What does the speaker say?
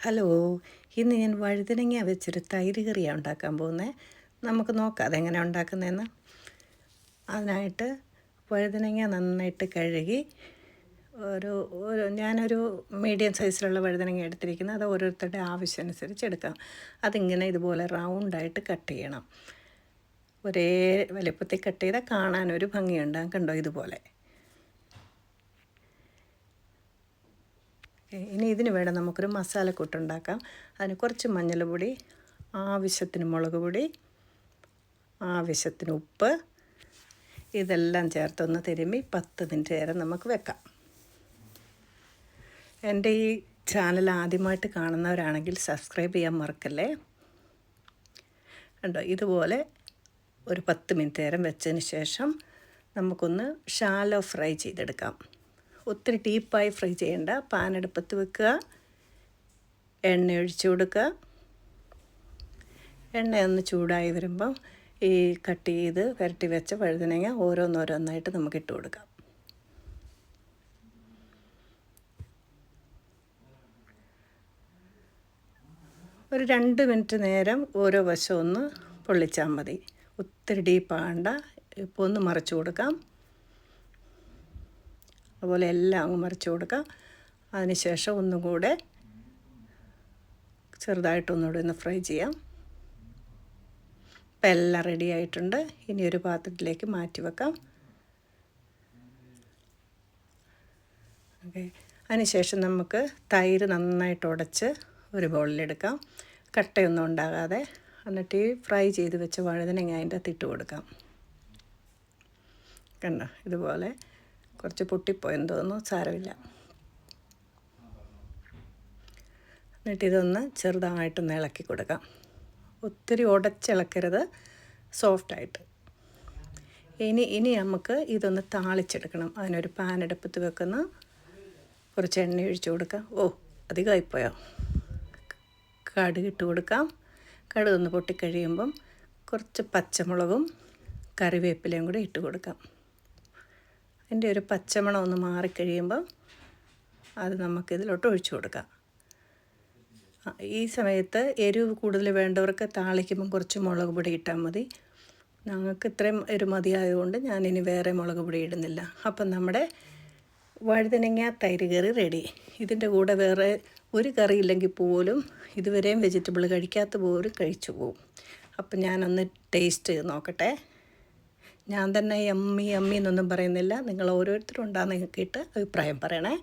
Hello ഇന്ന് ഞാൻ വഴുതനങ്ങ വെച്ചൊരു തൈര് കറിയാണ് ഉണ്ടാക്കാൻ പോകുന്നത് നമുക്ക് നോക്കാം അതെങ്ങനെ ഉണ്ടാക്കുന്നതെന്ന് അതിനായിട്ട് വഴുതനങ്ങ നന്നായിട്ട് കഴുകി ഒരു ഒരു ഞാനൊരു മീഡിയം സൈസിലുള്ള വഴുതനങ്ങ എടുത്തിരിക്കുന്നത്. അത് ഓരോരുത്തരുടെ ആവശ്യമനുസരിച്ച് എടുക്കാം. അതിങ്ങനെ ഇതുപോലെ റൗണ്ടായിട്ട് കട്ട് ചെയ്യണം. ഒരേ വലിപ്പത്തിൽ കട്ട് ചെയ്താൽ കാണാനൊരു ഭംഗിയുണ്ടാകും കണ്ടോ ഇതുപോലെ? ഇനി ഇതിന് വേണം നമുക്കൊരു മസാലക്കൂട്ട് ഉണ്ടാക്കാം. അതിന് കുറച്ച് മഞ്ഞൾപ്പൊടി ആവശ്യത്തിന് മുളക് പൊടി ആവശ്യത്തിന് ഉപ്പ്. ഇതെല്ലാം ചേർത്തൊന്ന് തിരുമ്മി പത്ത് മിനിറ്റ് നേരം നമുക്ക് വെക്കാം. എന്റെ ഈ ചാനൽ ആദ്യമായിട്ട് കാണുന്നവരാണെങ്കിൽ സബ്സ്ക്രൈബ് ചെയ്യാൻ മറക്കല്ലേ? കണ്ടോ ഇതുപോലെ ഒരു പത്ത് മിനിറ്റ് നേരം വെച്ചതിന് ശേഷം നമുക്കൊന്ന് ഷാലോ ഫ്രൈ ചെയ്തെടുക്കാം. ഒത്തിരി ഡീപ്പായി ഫ്രൈ ചെയ്യേണ്ട. പാൻ അടുപ്പത്ത് വെക്കുക. എണ്ണ ഒഴിച്ചു കൊടുക്കുക. എണ്ണ ഒന്ന് ചൂടായി വരുമ്പം ഈ കട്ട് ചെയ്ത് പുരട്ടി വെച്ച വഴുതനങ്ങ ഓരോന്നോരോന്നായിട്ട് നമുക്ക് ഇട്ട് കൊടുക്കാം. ഒരു രണ്ട് മിനിറ്റ് നേരം ഓരോ വശം ഒന്ന് പൊള്ളിച്ചാൽ മതി. ഒത്തിരി ഡീപ്പാകണ്ട. ഇപ്പോൾ ഒന്ന് മറിച്ചു കൊടുക്കാം. അതുപോലെ എല്ലാം അങ്ങ് മറിച്ച് കൊടുക്കുക. അതിനുശേഷം ഒന്നും കൂടെ ചെറുതായിട്ടൊന്നുകൂടെ ഒന്ന് ഫ്രൈ ചെയ്യാം. ഇപ്പം എല്ലാം റെഡി ആയിട്ടുണ്ട്. ഇനി ഒരു പാത്രത്തിലേക്ക് മാറ്റി വെക്കാം. ഓക്കെ അതിനുശേഷം നമുക്ക് തൈര് നന്നായിട്ട് ഉടച്ച് ഒരു ബൗളിലെടുക്കാം കട്ടയൊന്നും ഉണ്ടാകാതെ എന്നിട്ട് ഈ ഫ്രൈ ചെയ്ത് വെച്ച വഴുതനങ്ങ അതിന്റെ അകത്ത് കൊടുക്കാം. കണ്ടോ? ഇതുപോലെ. കുറച്ച് പൊട്ടിപ്പോയെന്ന് തോന്നുന്നു സാരമില്ല. എന്നിട്ട് ഇതൊന്ന് ചെറുതായിട്ടൊന്ന് ഇളക്കി കൊടുക്കാം. ഒത്തിരി ഉടച്ചിളക്കരുത് സോഫ്റ്റായിട്ട്. ഇനി ഇനി നമുക്ക് ഇതൊന്ന് താളിച്ചെടുക്കണം. അതിനൊരു പാൻ അടുപ്പത്ത് വെക്കുന്ന കുറച്ച് എണ്ണ ഒഴിച്ചു കൊടുക്കാം. ഓ അധികമായിപ്പോയോ കടുക് ഇട്ട് കൊടുക്കാം. കടുക് ഒന്ന് പൊട്ടിക്കഴിയുമ്പം കുറച്ച് പച്ചമുളകും കറിവേപ്പിലയും കൂടെ ഇട്ട് കൊടുക്കാം. അതിന്റെ ഒരു പച്ചമണം ഒന്ന് മാറിക്കഴിയുമ്പോൾ അത് നമുക്കിതിലോട്ട് ഒഴിച്ചു കൊടുക്കാം. ഈ സമയത്ത് എരിവ് കൂടുതൽ വേണ്ടവർക്ക് താളിക്കുമ്പം കുറച്ച് മുളക് പൊടി ഇട്ടാൽ മതി. ഞങ്ങൾക്ക് ഇത്രയും എരിവ് മതിയായതുകൊണ്ട് ഞാനിനി വേറെ മുളക് പൊടി ഇടുന്നില്ല. അപ്പം നമ്മുടെ വഴുതനങ്ങ തൈര് കറി റെഡി. ഇതിന്റെ കൂടെ വേറെ ഒരു കറി ഇല്ലെങ്കിൽ പോലും ഇതുവരെയും വെജിറ്റബിൾ കഴിക്കാത്ത പോലും കഴിച്ചു പോകും അപ്പം ഞാനൊന്ന് ടേസ്റ്റ് നോക്കട്ടെ. ഞാൻ തന്നെ എമ്മി എമ്മി എന്നൊന്നും പറയുന്നില്ല. നിങ്ങൾ ഓരോരുത്തരും ഉണ്ടാകുന്ന കേട്ട് അഭിപ്രായം പറയണേ.